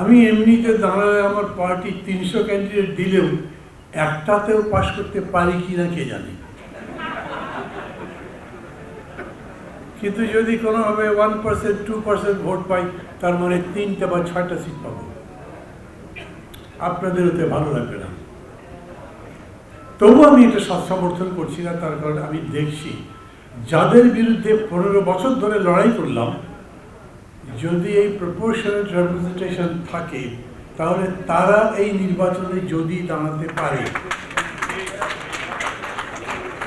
আমি এমনিতে দাঁড়ালে আমার পার্টি তিনশো ক্যান্ডিডেট দিলেও একটাতেও পাশ করতে পারি কি না কে জানে। কিন্তু যদি কোনোভাবে one percent two percent vote পাই, তার মানে তিনটে বা ছয়টা সিট পাবো। আপনাদের ওতে ভালো লাগবে না। তবু আমি এটা সমর্থন করছি না, তার কারণে আমি দেখছি, যাদের বিরুদ্ধে পনেরো বছর ধরে লড়াই করলাম যদি এই প্রপোর্শনাল রিপ্রেজেন্টেশন থাকে, তাহলে তারা এই নির্বাচনে যদি দাঁড়াতে পারে।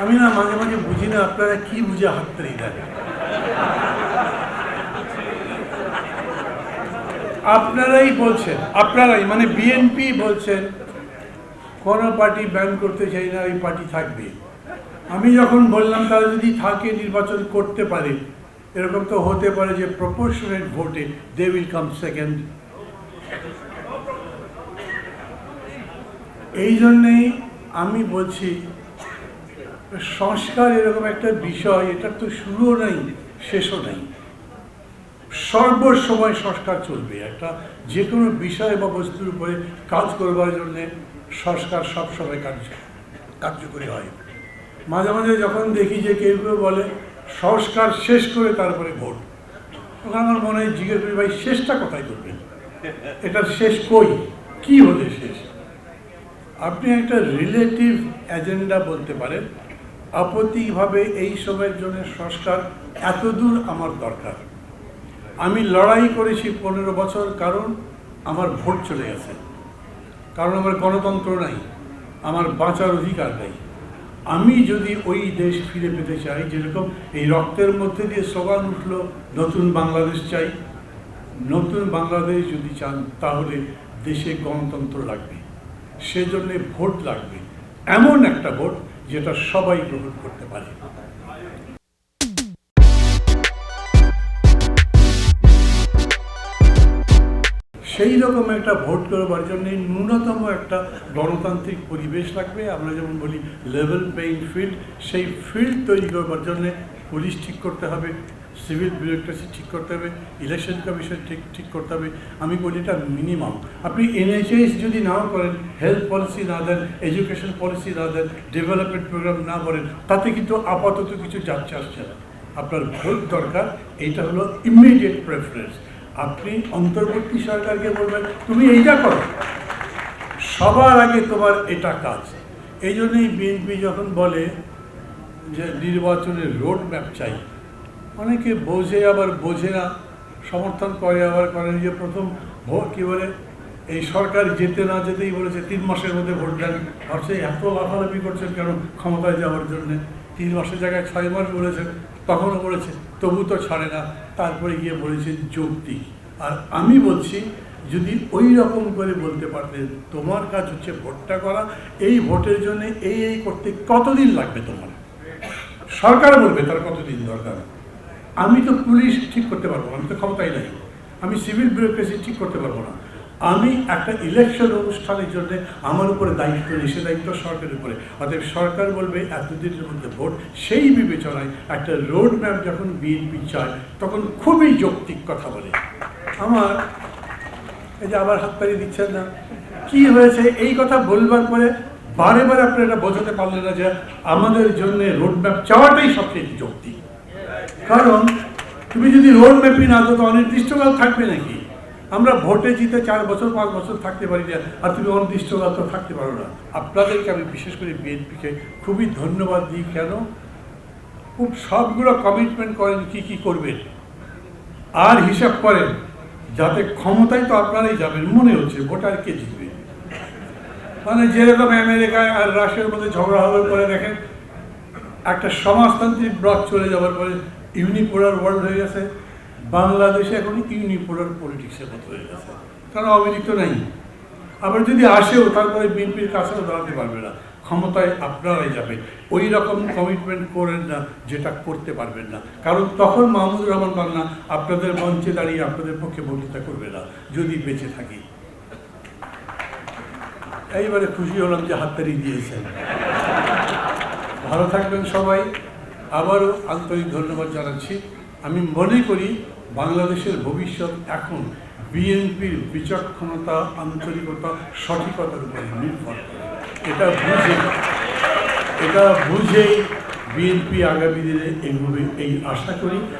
আমি না মাঝে মাঝে বুঝি না আপনারা কি বুঝে হাততালি দেন। আপনারাই বলছেন, আপনারাই মানে বিএনপি বলছেন, কোনো পার্টি ব্যান করতে চাই না, ওই পার্টি থাকবে। আমি যখন বললাম তারা যদি থাকে নির্বাচন করতে পারে এরকম তো হতে পারে যে প্রপোর্শনেট ভোটে দে উইল কাম সেকেন্ড এই জন্যেই আমি বলছি, সংস্কার এরকম একটা বিষয় এটার তো শুরুও নাই, শেষও নাই। সর্বসময় সংস্কার চলবে। একটা যে কোনো বিষয় বা বস্তুর উপরে কাজ করবার জন্য সংস্কার সবসময় কার্য, কার্যকরী হয়। মাঝে মাঝে যখন দেখি যে কেউ কেউ বলে সংস্কার শেষ করে তারপরে ভোট। তখন আমার মনে হয় জিজ্ঞেস করি, ভাই, শেষটা কোথায় করবেন? এটার শেষ কই? কি হলে শেষ? আপনি একটা রিলেটিভ এজেন্ডা বলতে পারেন, আপত্তিভাবে এই সময়ের জন্য সংস্কার এতদূর আমার দরকার। আমি লড়াই করেছি পনেরো বছর, কারণ আমার ভোট চলে গেছে। কারণ আমার গণতন্ত্র নাই, আমার বাঁচার অধিকার নেই। আমি যদি ওই দেশ ফিরে পেতে চাই, যেরকম এই রক্তের মধ্যে দিয়ে স্লোগান উঠল, নতুন বাংলাদেশ চাই। নতুন বাংলাদেশ যদি চান, তাহলে দেশে গণতন্ত্র লাগবে। সেজন্যে ভোট লাগবে। এমন একটা ভোট যেটা সবাই গ্রহণ করতে পারে। সেই রকম একটা ভোট করবার জন্য ন্যূনতম একটা গণতান্ত্রিক পরিবেশ লাগবে। আমরা যেমন বলি লেভেল প্লেইং ফিল্ড সেই ফিল্ড তৈরি করবার জন্যে পুলিশ ঠিক করতে হবে সিভিল বিউরোক্রেসি ঠিক করতে হবে ইলেকশন কমিশন ঠিক ঠিক করতে হবে। আমি বলি এটা মিনিমাম আপনি এনএইচএস যদি নাও করেন হেলথ পলিসি না দেন এডুকেশন পলিসি না দেন ডেভেলপমেন্ট প্রোগ্রাম না করেন, তাতে কিন্তু আপাতত কিছু যাচ্ছে আসছে না। আপনার ভোট দরকার, এইটা হলো ইমিডিয়েট প্রেফারেন্স আপনি অন্তর্বর্তী সরকারকে বলবেন, তুমি এইটা করো। সবার আগে তোমার এটা কাজ। এই জন্যই বিএনপি যখন বলে যে নির্বাচনের রোড ম্যাপ চাই, অনেকে বোঝে আবার বোঝে না, সমর্থন করে আবার করেন যে প্রথম ভোট কী বলে, এই সরকার যেতে না যেতেই বলেছে, তিন মাসের মধ্যে ভোট দেন। ভাবছে এত লাফালাফি করছেন কেন ক্ষমতায় যাওয়ার জন্য? তিন মাসের জায়গায় ছয় মাস বলেছেন, তখনও বলেছে, তবু তো ছাড়ে না। তারপরে গিয়ে বলেছেন যৌক্তিক। আর আমি বলছি, যদি ওই রকম করে বলতে পারতেন তোমার কাজ হচ্ছে ভোটটা করা, এই ভোটের জন্য এই এই করতে কতদিন লাগবে তোমার? সরকার বলবে তার কতদিন দরকার। আমি তো পুলিশ ঠিক করতে পারব আমি তো ক্ষমতাই নাই। আমি সিভিল বিউরোক্রেসি ঠিক করতে পারব না। আমি একটা ইলেকশন অনুষ্ঠানের জন্য আমার উপরে দায়িত্ব সে দায়িত্ব সরকারের উপরে। অতএব সরকার বলবে, এতদিনের মধ্যে ভোট। সেই বিবেচনায় একটা রোড ম্যাপ যখন বিএনপি চায়, তখন খুবই যৌক্তিক কথা বলে। আমার, এই যে আবার হাত পাড়িয়ে দিচ্ছেন না। কি হয়েছে? এই কথা বলবার পরে বারে বারে আপনি এটা বোঝাতে পারলেন না যে আমাদের জন্য রোড ম্যাপ চাওয়াটাই সবচেয়ে যৌক্তিক। কারণ, তুমি যদি রোড ম্যাপই না তো অনির্দিষ্টকাল থাকবে নাকি? আমরা ভোটে জিতে চার বছর, পাঁচ বছর থাকতে পারি না, আর তুমি অনির্দিষ্টকাল থাকতে পারো না। আপনাদেরকে আমি বিশেষ করে বিএনপিকে খুবই ধন্যবাদ দিই, কেন? খুব সবগুলো কমিটমেন্ট করেন, কি কি করবেন? আর হিসাব করেন, যাতে ক্ষমতায় তো আপনারাই যাবেন, মনে হচ্ছে ভোটার কে জিতবে? মানে যেরকম আমেরিকায় আর রাশিয়ার মধ্যে ঝগড়া হওয়ার পরে দেখেন, একটা সমাজতান্ত্রিক ব্লক চলে যাওয়ার পরে ইউনিপোলার ওয়ার্ল্ড হয়ে গেছে। বাংলাদেশে এখন ইউনিপোলার পলিটিক্সের মতো হয়ে গেছে। কারণ আওয়ামী নেই। আবার যদি আসেও, তারপরে বিএনপির কাছেও দাঁড়াতে পারবে না। ক্ষমতায় আপনারাই যাবেন। ওই রকম কমিটমেন্ট করেন না, যেটা করতে পারবেন না। কারণ তখন মাহমুদুর রহমান বাংলা আপনাদের মঞ্চে দাঁড়িয়ে আপনাদের পক্ষে বক্তৃতা করবে না, যদি বেঁচে থাকি। এইবারে খুশি হলাম যে হাততালি দিয়েছেন। ভালো থাকবেন সবাই। আবারও আন্তরিক ধন্যবাদ জানাচ্ছি। আমি মনে করি বাংলাদেশের ভবিষ্যৎ এখন বিএনপির বিচক্ষণতা, আন্তরিকতা, সঠিকতার উপরে নির্ভর করে। এটা বুঝে, এটা বুঝেই বিএনপি আগামী দিনে এগোবে এই আশা করি।